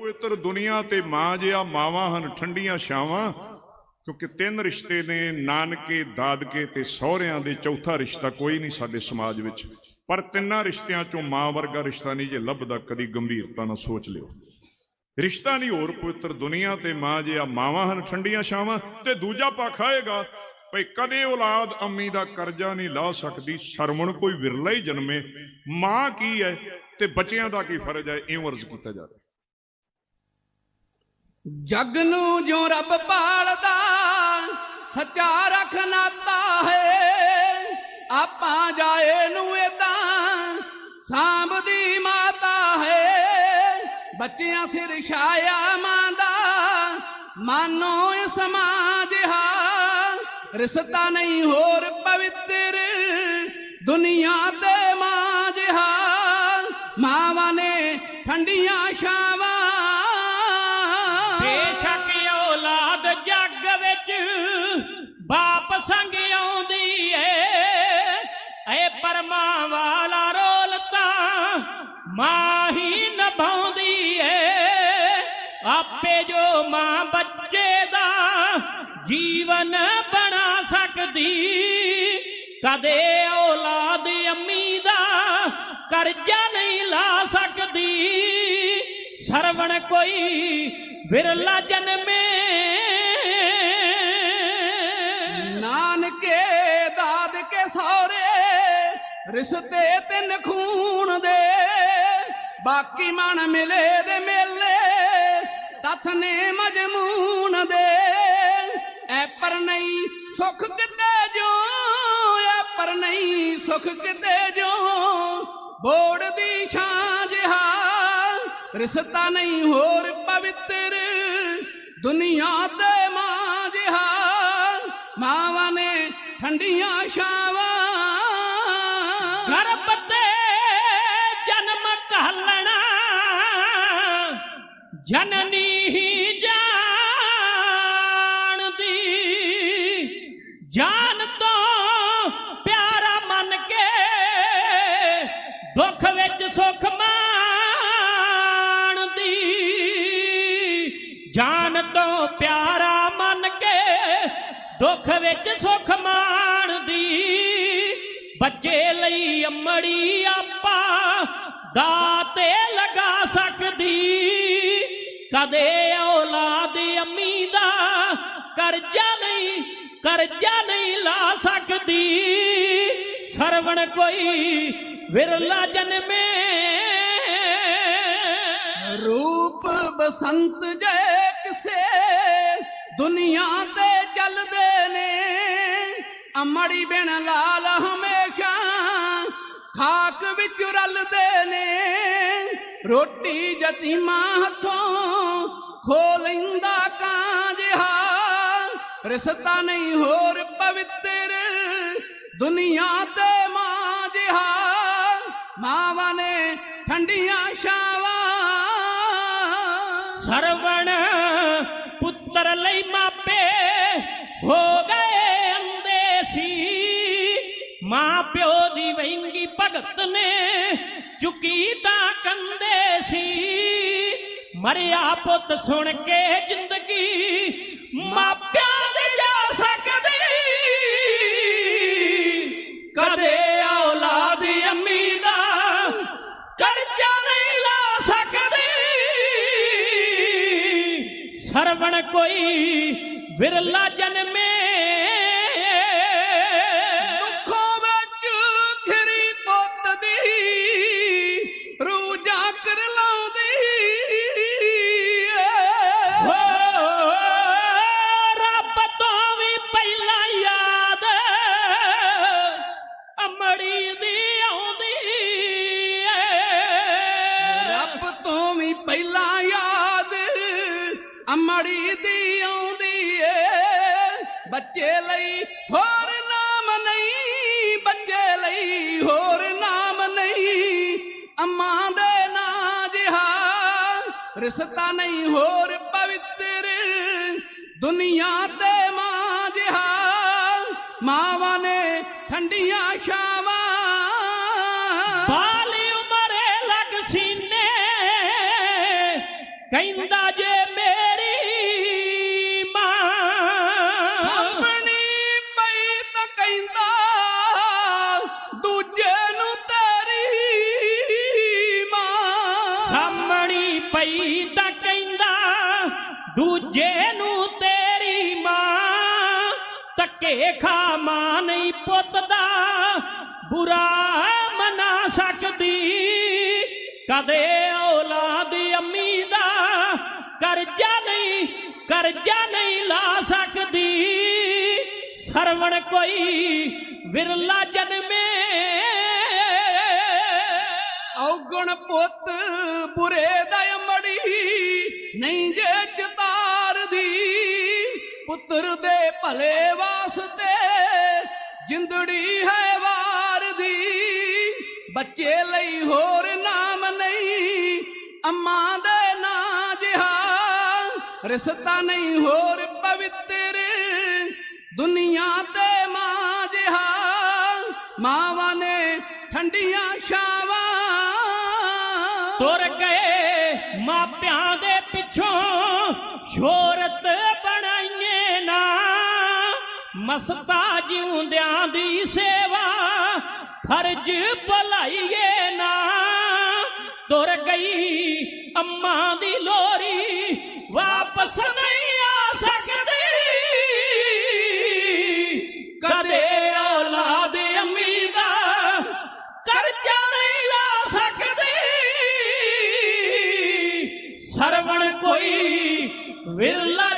ਪਵਿੱਤਰ ਦੁਨੀਆ ਤੇ ਮਾਂ ਜਿਹਾ ਮਾਵਾਂ ਹਨ, ਠੰਡੀਆਂ ਛਾਵਾਂ, ਕਿਉਂਕਿ ਤਿੰਨ ਰਿਸ਼ਤੇ ਨੇ, ਨਾਨਕੇ, ਦਾਦਕੇ ਤੇ ਸਹੁਰਿਆਂ ਦੇ ਚੌਥਾ ਰਿਸ਼ਤਾ ਕੋਈ ਨਹੀਂ ਸਾਡੇ ਸਮਾਜ ਵਿੱਚ। ਪਰ ਤਿੰਨਾਂ ਰਿਸ਼ਤਿਆਂ ਚੋਂ ਮਾਂ ਵਰਗਾ ਰਿਸ਼ਤਾ ਨਹੀਂ ਜੇ ਲੱਭਦਾ, ਕਦੀ ਗੰਭੀਰਤਾ ਨਾਲ ਸੋਚ ਲਿਓ। ਰਿਸ਼ਤਾ ਨਹੀਂ ਹੋਰ ਪਵਿੱਤਰ ਦੁਨੀਆ ਤੇ ਮਾਂ ਜਿਹਾ ਮਾਵਾਂ ਹਨ, ਠੰਡੀਆਂ ਛਾਵਾਂ, ਤੇ ਦੂਜਾ ਪੱਖ ਆਏਗਾ, ਭਈ ਕਦੇ ਔਲਾਦ ਅੰਮੀ ਦਾ ਕਰਜ਼ਾ ਨਹੀਂ ਲਾ ਸਕਦੀ, ਸ਼ਰਮਣ ਕੋਈ ਵਿਰਲਾ ਹੀ ਜਨਮੇ। ਮਾਂ ਕੀ ਹੈ ਤੇ ਬੱਚਿਆਂ ਦਾ ਕੀ ਫਰਜ਼ ਹੈ ਇਉਂ ਅਰਜ਼ ਕੀਤਾ ਜਾ ਰਿਹਾ। ਜਗ ਨੂੰ ਜੋ ਰੱਬ ਪਾਲਦਾ, ਸੱਚਾ ਰੱਖ ਨਾਤਾ ਹੈ। ਆਪਾਂ ਜਾਏ ਨੂੰ ਏਦਾਂ, ਸਾਂਭਦੀ ਮਾਤਾ ਹੈ। ਬੱਚਿਆਂ ਸਿਰ ਛਾਇਆ ਮਾਂ ਦਾ ਮਾਨੋ ਇਹ ਸਮਾਜ ਹਾ। ਰਿਸ਼ਤਾ ਨਹੀਂ ਹੋਰ ਪਵਿੱਤਰ, ਦੁਨੀਆ ਤੇ ਮਾਂ ਜਿਹਾ ਮਾਵਾਂ ਨੇ ਠੰਡੀਆਂ ਸ਼ਾਂ ਬਾਪ ਆਉਂਦੀ ਏ। ਐ ਪਰਮਾ ਵਾਲਾ ਰੋਲ ਤਾਂ ਮਾਂ ਹੀ ਨਿਭਾਉਂਦੀ ਏ। ਆਪੇ ਜੋ ਮਾਂ ਬੱਚੇ ਦਾ ਜੀਵਨ ਬਣਾ ਸਕਦੀ, ਕਦੇ ਔਲਾਦ ਅੰਮੀ ਦਾ ਕਰਜ਼ਾ ਨਹੀਂ ਲਾ ਸਕਦੀ। ਸਰਵਣ ਕੋਈ ਵਿਰਲਾ ਜਨਮੇ ਰਿਸ਼ਤੇ ਤਿੰਨ ਖੂਨ ਦੇ, ਬਾਕੀ ਮਨ ਮਿਲੇ ਦੇ ਮੇਲੇ, ਤਥ ਨੇ ਮਜਮੂਨ ਦੇ। ਐ ਪਰ ਨਹੀਂ ਸੁਖ ਕਿਤੇ ਜੋ ਐ ਪਰ ਨਹੀਂ ਸੁਖ ਕਿਤੇ ਜੋ ਬੋੜ ਦੀ ਛਾਂ ਜਿਹਾ, ਰਿਸ਼ਤਾ ਨਹੀਂ ਹੋਰ ਪਵਿੱਤਰ। ਦੁਨੀਆ ਤੇ ਮਾਂ ਜਿਹਾ, ਮਾਵਾਂ ਨੇ ਠੰਡੀਆਂ ਛਾਵਾਂ ਜਨਨੀ ਹੀ ਜਾਣਦੀ, ਜਾਨ ਤੋਂ ਪਿਆਰਾ ਮੰਨ ਕੇ ਦੁੱਖ ਵਿੱਚ ਸੁਖ ਮਾਣਦੀ। ਜਾਨ ਤੋਂ ਪਿਆਰਾ ਮੰਨ ਕੇ ਦੁੱਖ ਵਿੱਚ ਸੁਖ ਮਾਣਦੀ। ਬੱਚੇ ਲਈ ਅੰਮੜੀ ਆਪਾ ਦਾਤੇ ਲਗਾ ਸਕਦੀ। ਕਦੇ ਔਲਾਦ ਅੰਮੀ ਦਾ ਕਰਜ਼ਾ ਨਹੀਂ ਕਰਜ਼ਾ ਨਹੀਂ ਲਾ ਸਕਦੀ। ਸਰਵਣ ਕੋਈ ਵਿਰਲਾ ਜਨਮੇ। ਰੂਪ ਬਸੰਤ ਜੇ ਕਿਸੇ ਦੁਨੀਆ ਤੇ ਚੱਲਦੇ ਨੇ, ਅਮੜੀ ਬਿਨ ਲਾਲ ਹਮੇਸ਼ਾ ਖਾਕ ਵਿੱਚ ਰਲਦੇ ਨੇ। ਰੋਟੀ ਯਤੀਮਾਂ ਹੱਥੋਂ ਖੋ ਲੈਂਦਾ ਕਾਂ ਜਿਹਾ ਰਿਸ਼ਤਾ ਨਹੀਂ ਹੋਰ ਪਵਿੱਤਰ, ਦੁਨੀਆ ਤੇ ਮਾਂ ਜਿਹਾ ਮਾਵਾਂ ਨੇ ਠੰਡੀਆਂ ਛਾਵਾਂ। ਸਰਵਣ ਪੁੱਤਰ ਲਈ ਮਾਪੇ ਹੋ ਗਏ ਅੰਦੇ ਸੀ ਮਾਂ ਪਿਓ ਦੀ ਵਹਿੰਗੀ ਭਗਤ ਨੇ ਚੁੱਕੀ ਮਰਿਆ ਪੁੱਤ ਸੁਣ ਕੇ ਜ਼ਿੰਦਗੀ ਮਾਪਿਆਂ ਦੀ ਜਾ ਸਕਦੀ। ਕਦੇ ਔਲਾਦ ਅੰਮੀ ਦਾ ਕਰਜ਼ਾ ਨਹੀਂ ਲਾ ਸਕਦੀ। ਸਰਵਣ ਕੋਈ ਵਿਰਲਾ ਜਨਮੇ ਬੱਚੇ ਲਈ ਹੋਰ ਨਾਮ ਨਹੀਂ, ਬੱਚੇ ਲਈ ਹੋਰ ਨਾਮ ਨਹੀਂ। ਅੰਮਾਂ ਦੇ ਨਾਂ ਜਿਹਾ ਰਿਸ਼ਤਾ ਨਹੀਂ ਹੋਰ ਪਵਿੱਤਰ। ਦੁਨੀਆ ਤੇ ਮਾਂ ਜਿਹਾ ਮਾਵਾਂ ਨੇ ਠੰਡੀਆਂ ਛਾਵਾਂ। ਬਾਲੀ ਉਮਰੇ ਲਗ ਸੀਨੇ, ਕਹਿੰਦਾ ਜੇ ਮੇਰੀ ਸਾਹਮਣੀ ਪਈ ਤਾਂ ਕਹਿੰਦਾ, ਦੂਜੇ ਨੂੰ ਤੇਰੀ ਮਾਂ। ਸਾਹਮਣੀ ਪਈ ਤਾਂ ਕਹਿੰਦਾ, ਦੂਜੇ ਨੂੰ ਤੇਰੀ ਮਾਂ। ਧੱਕੇ ਖਾ ਮਾਂ ਨਹੀਂ ਪੁੱਤ ਦਾ ਬੁਰਾ ਮਨਾ ਸਕਦੀ। ਕਦੇ ਔਲਾਦ ਅੰਮੀ ਦਾ ਕਰਜ਼ਾ ਨਹੀਂ ਕਰਜ਼ਾ ਨਹੀਂ ਲਾ ਸਕਦੀ। ਸਰਵਣ ਕੋਈ ਵਿਰਲਾ ਜਨਮੇ। ਔਗਣ ਪੁੱਤ ਬੁਰੇ ਦਾ ਅਮੜੀ ਨਹੀਂ ਜੇ ਚਤਾਰਦੀ ਪੁੱਤਰ ਦੇ ਭਲੇ ਵਾਸਤੇ ਜਿੰਦੜੀ ਹੈ ਵਾਰਦੀ ਬੱਚੇ ਲਈ ਹੋਰ ਨਾਮ ਨਹੀਂ, ਅੰਮਾ ਦੇ ਰਿਸ਼ਤਾ ਨਹੀਂ ਹੋਰ ਪਵਿੱਤਰ। ਦੁਨੀਆ ਤੇ ਮਾਂ ਜਿਹਾ। ਮਾਵਾਂ ਨੇ ਠੰਡੀਆਂ ਛਾਵਾਂ। ਤੁਰ ਗਏ ਮਾਪਿਆਂ ਦੇ ਪਿੱਛੋਂ ਸ਼ੋਹਰਤ ਬਣਾਈਏ ਨਾ। ਮਸਤਾ ਜਿਉਂਦਿਆਂ ਦੀ ਸੇਵਾ, ਫਰਜ਼ ਭਲਾਈਏ ਨਾ। ਤੁਰ ਗਈ ਅੰਮਾ ਦੀ ਲੋਰੀ ਸਰਵਣ ਕੋਈ ਵਿਰਲਾ